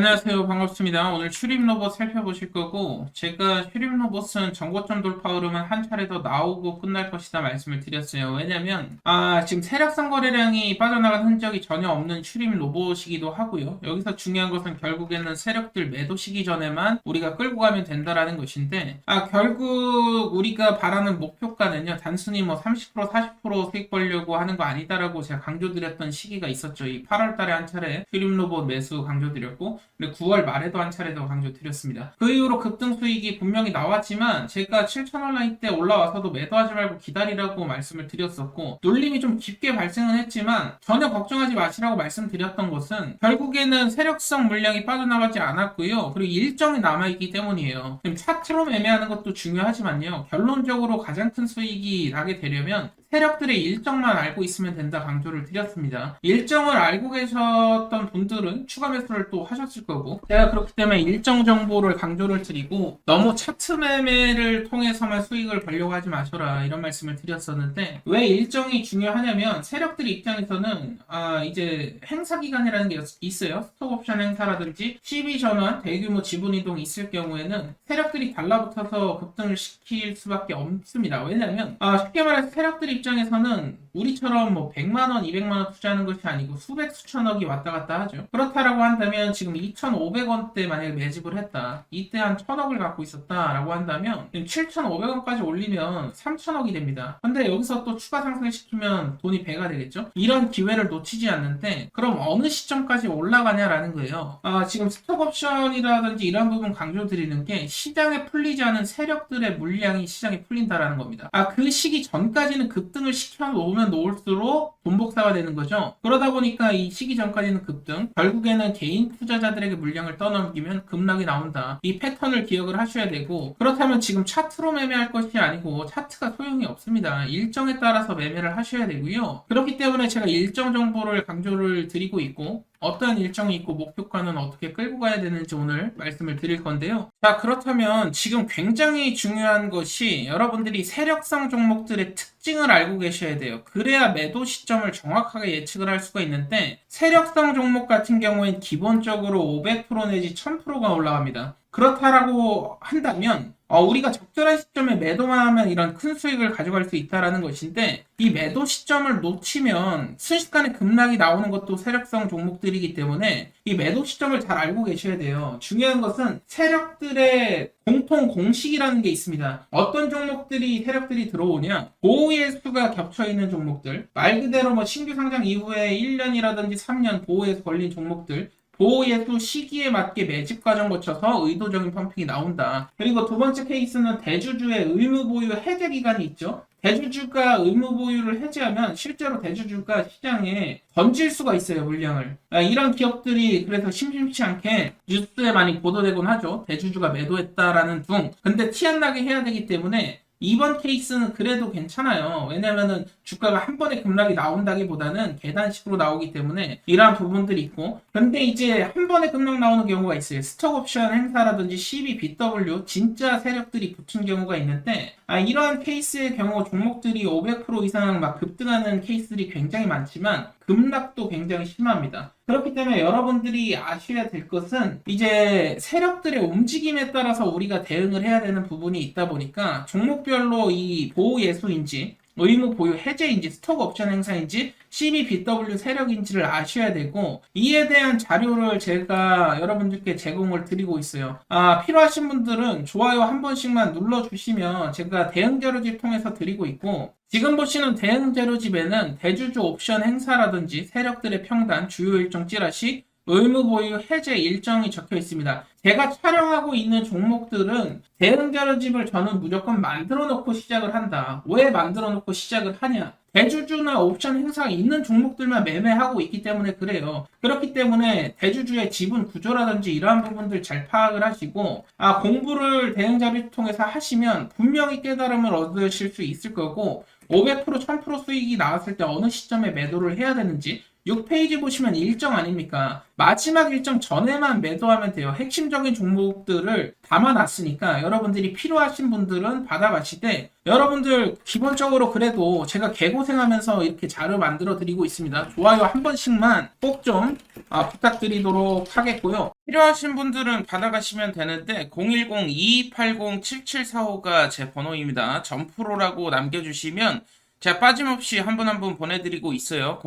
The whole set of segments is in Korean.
안녕하세요. 반갑습니다. 오늘 출입 로봇 살펴보실 거고, 제가 출입 로봇은 정고점 돌파 흐름은 한 차례 더 나오고 끝날 것이다 말씀을 드렸어요. 왜냐면, 아, 지금 세력성 거래량이 빠져나간 흔적이 전혀 없는 출입 로봇이기도 하고요. 여기서 중요한 것은 결국에는 세력들 매도 시기 전에만 우리가 끌고 가면 된다라는 것인데, 아, 결국 우리가 바라는 목표가는요, 단순히 뭐 30%, 40% 수익 벌려고 하는 거 아니다라고 제가 강조드렸던 시기가 있었죠. 이 8월 달에 한 차례 출입 로봇 매수 강조드렸고, 그리고 9월 말에도 한 차례 더 강조드렸습니다. 그 이후로 급등 수익이 분명히 나왔지만 제가 7,000원 라인 때 올라와서도 매도하지 말고 기다리라고 말씀을 드렸었고 눌림이 좀 깊게 발생은 했지만 전혀 걱정하지 마시라고 말씀드렸던 것은 결국에는 세력성 물량이 빠져나가지 않았고요. 그리고 일정이 남아있기 때문이에요. 지금 차트로 매매하는 것도 중요하지만요. 결론적으로 가장 큰 수익이 나게 되려면 세력들의 일정만 알고 있으면 된다 강조를 드렸습니다. 일정을 알고 계셨던 분들은 추가 매수를 또 하셨을 거고 제가 그렇기 때문에 일정 정보를 강조를 드리고 너무 차트 매매를 통해서만 수익을 벌려고 하지 마셔라 이런 말씀을 드렸었는데 왜 일정이 중요하냐면 세력들 입장에서는 아 이제 행사 기간이라는 게 있어요. 스톡옵션 행사라든지 시비 전환, 대규모 지분 이동이 있을 경우에는 세력들이 달라붙어서 급등을 시킬 수밖에 없습니다. 왜냐하면 아 쉽게 말해서 세력들 입장에서는 우리처럼 뭐 100만 원, 200만 원 투자하는 것이 아니고 수백 수천억이 왔다 갔다 하죠. 그렇다라고 한다면 지금 2,500원대 만약에 매집을 했다. 이때 한 1,000억을 갖고 있었다라고 한다면 7,500원까지 올리면 3,000억이 됩니다. 근데 여기서 또 추가 상승을 시키면 돈이 배가 되겠죠? 이런 기회를 놓치지 않는데 그럼 어느 시점까지 올라가냐라는 거예요. 아, 지금 스톡 옵션이라든지 이런 부분 강조드리는 게 시장에 풀리지 않은 세력들의 물량이 시장에 풀린다라는 겁니다. 아, 그 시기 전까지는 급등을 시켜 놓으면 놓을수록 돈 복사가 되는 거죠. 그러다 보니까 이 시기 전까지는 급등, 결국에는 개인 투자자들에게 물량을 떠넘기면 급락이 나온다. 이 패턴을 기억을 하셔야 되고, 그렇다면 지금 차트로 매매할 것이 아니고 차트가 소용이 없습니다. 일정에 따라서 매매를 하셔야 되고요. 그렇기 때문에 제가 일정 정보를 강조를 드리고 있고, 어떠한 일정이 있고 목표가는 어떻게 끌고 가야 되는지 오늘 말씀을 드릴 건데요. 자, 그렇다면 지금 굉장히 중요한 것이 여러분들이 세력성 종목들의 특징을 알고 계셔야 돼요. 그래야 매도 시점을 정확하게 예측을 할 수가 있는데 세력성 종목 같은 경우엔 기본적으로 500% 내지 1000%가 올라갑니다. 그렇다라고 한다면 어, 우리가 적절한 시점에 매도만 하면 이런 큰 수익을 가져갈 수 있다라는 것인데 이 매도 시점을 놓치면 순식간에 급락이 나오는 것도 세력성 종목들이기 때문에 이 매도 시점을 잘 알고 계셔야 돼요. 중요한 것은 세력들의 공통 공식이라는 게 있습니다. 어떤 종목들이 세력들이 들어오냐? 보호의 수가 겹쳐 있는 종목들, 말 그대로 뭐 신규 상장 이후에 1년이라든지 3년 보호에서 걸린 종목들, 보호예수 시기에 맞게 매집 과정 거쳐서 의도적인 펌핑이 나온다. 그리고 두 번째 케이스는 대주주의 의무 보유 해제 기간이 있죠. 대주주가 의무 보유를 해제하면 실제로 대주주가 시장에 던질 수가 있어요 물량을 아, 이런 기업들이 그래서 심심치 않게 뉴스에 많이 보도되곤 하죠 대주주가 매도했다라는 둥 근데 티 안 나게 해야 되기 때문에 이번 케이스는 그래도 괜찮아요. 왜냐면은 주가가 한 번에 급락이 나온다기보다는 계단식으로 나오기 때문에 이러한 부분들이 있고. 근데 이제 한 번에 급락 나오는 경우가 있어요. 스톡 옵션 행사라든지 CB, BW 진짜 세력들이 붙은 경우가 있는데 아, 이러한 케이스의 경우 종목들이 500% 이상 막 급등하는 케이스들이 굉장히 많지만 급락도 굉장히 심합니다. 그렇기 때문에 여러분들이 아셔야 될 것은 이제 세력들의 움직임에 따라서 우리가 대응을 해야 되는 부분이 있다 보니까 종목별로 이 보호 예수인지 의무 보유 해제인지 스톡 옵션 행사인지 CBBW 세력인지를 아셔야 되고 이에 대한 자료를 제가 여러분들께 제공을 드리고 있어요. 아, 필요하신 분들은 좋아요 한 번씩만 눌러주시면 제가 대응 자료집 통해서 드리고 있고 지금 보시는 대응 자료집에는 대주주 옵션 행사라든지 세력들의 평단, 주요 일정 찌라시, 의무 보유 해제 일정이 적혀 있습니다. 제가 촬영하고 있는 종목들은 대응 자료집을 저는 무조건 만들어 놓고 시작을 한다. 왜 만들어 놓고 시작을 하냐? 대주주나 옵션 행사가 있는 종목들만 매매하고 있기 때문에 그래요. 그렇기 때문에 대주주의 지분 구조라든지 이러한 부분들 잘 파악을 하시고 아 공부를 대응 자료 통해서 하시면 분명히 깨달음을 얻으실 수 있을 거고 500% 1000% 수익이 나왔을 때 어느 시점에 매도를 해야 되는지 6페이지 보시면 일정 아닙니까? 마지막 일정 전에만 매도하면 돼요. 핵심적인 종목들을 담아놨으니까 여러분들이 필요하신 분들은 받아가시되 여러분들 기본적으로 그래도 제가 개고생하면서 이렇게 자료 만들어 드리고 있습니다. 좋아요 한 번씩만 꼭좀 아, 부탁드리도록 하겠고요. 필요하신 분들은 받아가시면 되는데 010-2280-7745가 제 번호입니다. 점프로라고 남겨주시면 제가 빠짐없이 한 분 한 분 보내드리고 있어요.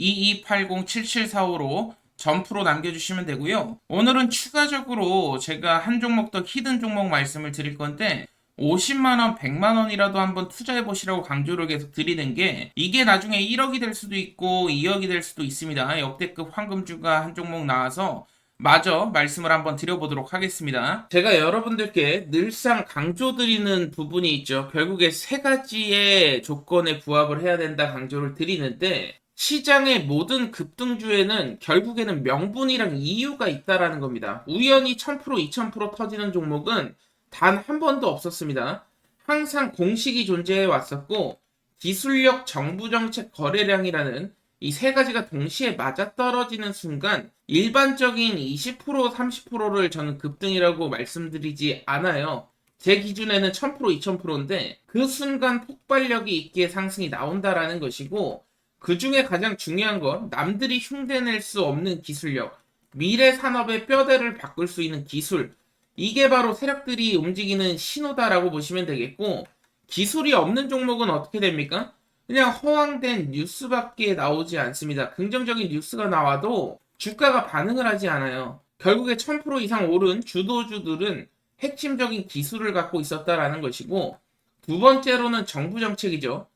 010-2280-7745로 점프로 남겨주시면 되고요. 오늘은 추가적으로 제가 한 종목 더 히든 종목 말씀을 드릴 건데 50만원, 100만원이라도 한번 투자해보시라고 강조를 계속 드리는 게 이게 나중에 1억이 될 수도 있고 2억이 될 수도 있습니다. 역대급 황금주가 한 종목 나와서 마저 말씀을 한번 드려보도록 하겠습니다. 제가 여러분들께 늘상 강조드리는 부분이 있죠. 결국에 세 가지의 조건에 부합을 해야 된다 강조를 드리는데 시장의 모든 급등주에는 결국에는 명분이랑 이유가 있다라는 겁니다. 우연히 1000% 2000% 터지는 종목은 단 한 번도 없었습니다. 항상 공식이 존재해 왔었고 기술력 정부 정책 거래량이라는 이 세 가지가 동시에 맞아떨어지는 순간 일반적인 20% 30%를 저는 급등이라고 말씀드리지 않아요. 제 기준에는 1000% 2000%인데 그 순간 폭발력이 있기에 상승이 나온다라는 것이고 그 중에 가장 중요한 건 남들이 흉내낼 수 없는 기술력 미래 산업의 뼈대를 바꿀 수 있는 기술 이게 바로 세력들이 움직이는 신호다라고 보시면 되겠고 기술이 없는 종목은 어떻게 됩니까? 그냥 허황된 뉴스밖에 나오지 않습니다. 긍정적인 뉴스가 나와도 주가가 반응을 하지 않아요. 결국에 1000% 이상 오른 주도주들은 핵심적인 기술을 갖고 있었다라는 것이고 두 번째로는 정부 정책이죠.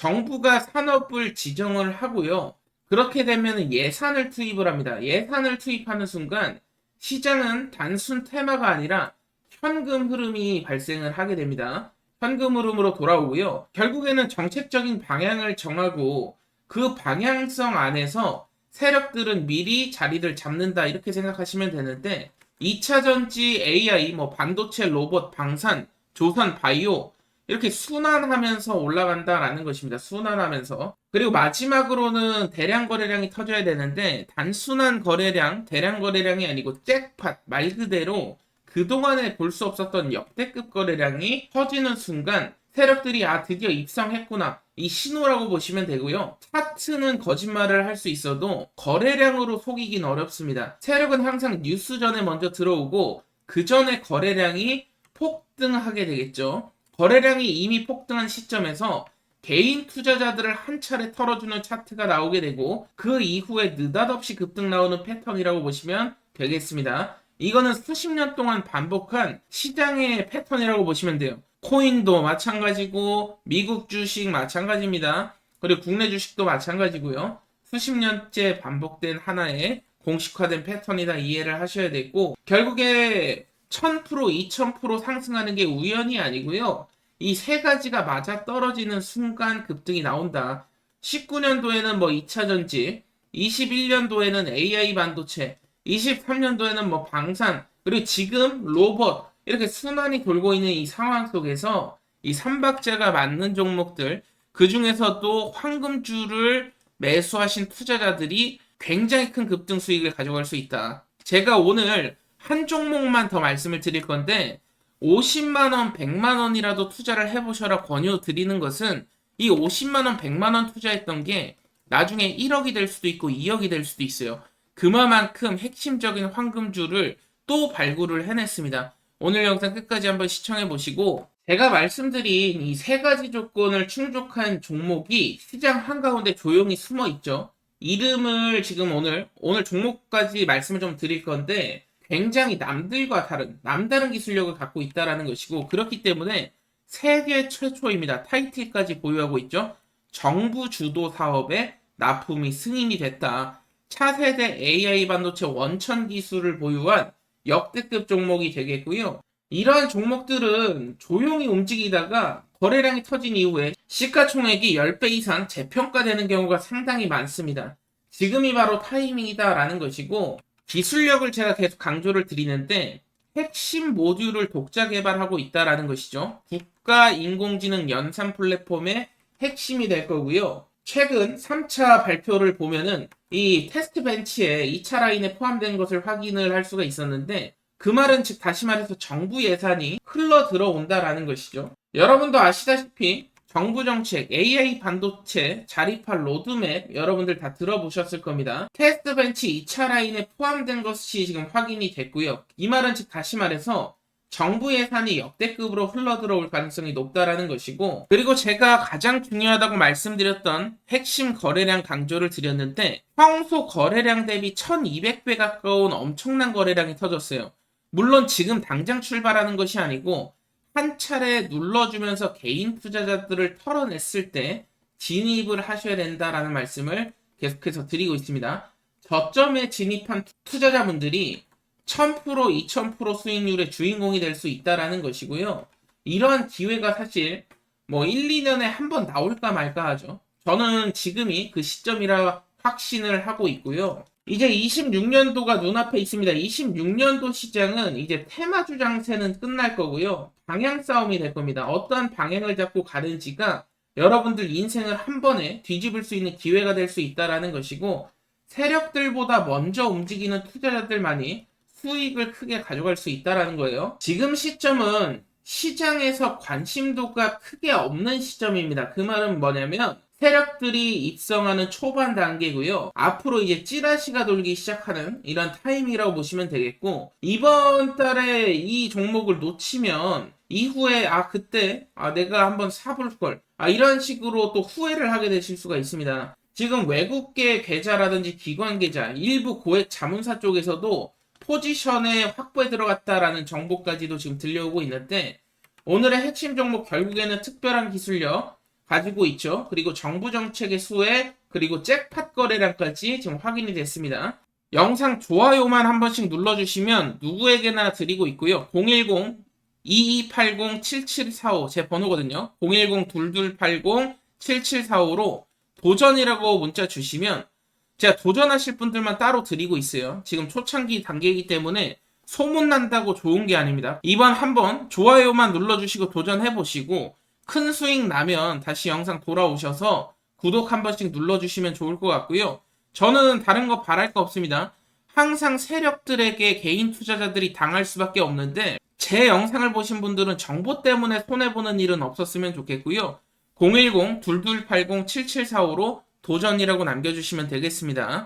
정부가 산업을 지정을 하고요. 그렇게 되면 예산을 투입을 합니다. 예산을 투입하는 순간 시장은 단순 테마가 아니라 현금 흐름이 발생을 하게 됩니다. 현금 흐름으로 돌아오고요. 결국에는 정책적인 방향을 정하고 그 방향성 안에서 세력들은 미리 자리를 잡는다 이렇게 생각하시면 되는데 2차 전지 AI, 뭐 반도체, 로봇, 방산, 조선, 바이오 이렇게 순환하면서 올라간다라는 것입니다. 순환하면서. 그리고 마지막으로는 대량 거래량이 터져야 되는데 단순한 거래량, 대량 거래량이 아니고 잭팟 말 그대로 그동안에 볼 수 없었던 역대급 거래량이 터지는 순간 세력들이 아 드디어 입성했구나 이 신호라고 보시면 되고요. 차트는 거짓말을 할 수 있어도 거래량으로 속이긴 어렵습니다. 세력은 항상 뉴스 전에 먼저 들어오고 그 전에 거래량이 폭등하게 되겠죠. 거래량이 이미 폭등한 시점에서 개인 투자자들을 한 차례 털어주는 차트가 나오게 되고 그 이후에 느닷없이 급등 나오는 패턴이라고 보시면 되겠습니다. 이거는 수십 년 동안 반복한 시장의 패턴이라고 보시면 돼요. 코인도 마찬가지고 미국 주식 마찬가지입니다. 그리고 국내 주식도 마찬가지고요. 수십 년째 반복된 하나의 공식화된 패턴이다 이해를 하셔야 되고 결국에 1000% 2000% 상승하는 게 우연이 아니고요. 이 세 가지가 맞아 떨어지는 순간 급등이 나온다. 19년도에는 뭐 2차 전지, 21년도에는 AI 반도체, 23년도에는 뭐 방산, 그리고 지금 로봇, 이렇게 순환이 돌고 있는 이 상황 속에서 이 삼박자가 맞는 종목들, 그 중에서도 황금주를 매수하신 투자자들이 굉장히 큰 급등 수익을 가져갈 수 있다. 제가 오늘 한 종목만 더 말씀을 드릴 건데, 50만 원, 100만 원이라도 투자를 해보셔라 권유 드리는 것은 이 50만 원, 100만 원 투자했던 게 나중에 1억이 될 수도 있고 2억이 될 수도 있어요. 그만큼 핵심적인 황금주를 또 발굴을 해냈습니다. 오늘 영상 끝까지 한번 시청해 보시고 제가 말씀드린 이 세 가지 조건을 충족한 종목이 시장 한가운데 조용히 숨어 있죠. 이름을 지금 오늘 오늘 종목까지 말씀을 좀 드릴 건데 굉장히 남들과 다른 남다른 기술력을 갖고 있다라는 것이고 그렇기 때문에 세계 최초입니다. 타이틀까지 보유하고 있죠. 정부 주도 사업에 납품이 승인이 됐다. 차세대 AI 반도체 원천 기술을 보유한 역대급 종목이 되겠고요. 이러한 종목들은 조용히 움직이다가 거래량이 터진 이후에 시가총액이 10배 이상 재평가되는 경우가 상당히 많습니다. 지금이 바로 타이밍이다라는 것이고 기술력을 제가 계속 강조를 드리는데 핵심 모듈을 독자 개발하고 있다라는 것이죠. 국가 인공지능 연산 플랫폼의 핵심이 될 거고요. 최근 3차 발표를 보면은 이 테스트 벤치에 2차 라인에 포함된 것을 확인을 할 수가 있었는데 그 말은 즉 다시 말해서 정부 예산이 흘러 들어온다라는 것이죠. 여러분도 아시다시피 정부 정책, AI 반도체, 자립할 로드맵 여러분들 다 들어보셨을 겁니다. 테스트 벤치 2차 라인에 포함된 것이 지금 확인이 됐고요. 이 말은 즉 다시 말해서 정부 예산이 역대급으로 흘러 들어올 가능성이 높다라는 것이고 그리고 제가 가장 중요하다고 말씀드렸던 핵심 거래량 강조를 드렸는데 평소 거래량 대비 1200배 가까운 엄청난 거래량이 터졌어요. 물론 지금 당장 출발하는 것이 아니고 한 차례 눌러주면서 개인 투자자들을 털어냈을 때 진입을 하셔야 된다라는 말씀을 계속해서 드리고 있습니다. 저점에 진입한 투자자분들이 1000% 2000% 수익률의 주인공이 될 수 있다라는 것이고요. 이러한 기회가 사실 뭐 1, 2년에 한 번 나올까 말까 하죠. 저는 지금이 그 시점이라 확신을 하고 있고요. 이제 26년도가 눈앞에 있습니다. 26년도 시장은 이제 테마 주 장세는 끝날 거고요. 방향 싸움이 될 겁니다. 어떠한 방향을 잡고 가는지가 여러분들 인생을 한 번에 뒤집을 수 있는 기회가 될 수 있다라는 것이고 세력들보다 먼저 움직이는 투자자들만이 수익을 크게 가져갈 수 있다라는 거예요. 지금 시점은 시장에서 관심도가 크게 없는 시점입니다. 그 말은 뭐냐면 세력들이 입성하는 초반 단계고요. 앞으로 이제 찌라시가 돌기 시작하는 이런 타임이라고 보시면 되겠고 이번 달에 이 종목을 놓치면 이후에 아 그때 아 내가 한번 사볼 걸. 아 이런 식으로 또 후회를 하게 되실 수가 있습니다. 지금 외국계 계좌라든지 기관 계좌, 일부 고액 자문사 쪽에서도 포지션에 확보에 들어갔다라는 정보까지도 지금 들려오고 있는데 오늘의 핵심 종목 결국에는 특별한 기술력 가지고 있죠. 그리고 정부 정책의 수혜 그리고 잭팟 거래량까지 지금 확인이 됐습니다. 영상 좋아요만 한 번씩 눌러주시면 누구에게나 드리고 있고요. 010 2280-7745 제 번호거든요. 010-2280-7745로 도전이라고 문자 주시면 제가 도전하실 분들만 따로 드리고 있어요. 지금 초창기 단계이기 때문에 소문난다고 좋은 게 아닙니다. 이번 한번 좋아요만 눌러주시고 도전해보시고 큰 수익 나면 다시 영상 돌아오셔서 구독 한 번씩 눌러주시면 좋을 것 같고요. 저는 다른 거 바랄 거 없습니다. 항상 세력들에게 개인 투자자들이 당할 수밖에 없는데 제 영상을 보신 분들은 정보 때문에 손해보는 일은 없었으면 좋겠고요. 010-2280-7745로 도전이라고 남겨주시면 되겠습니다.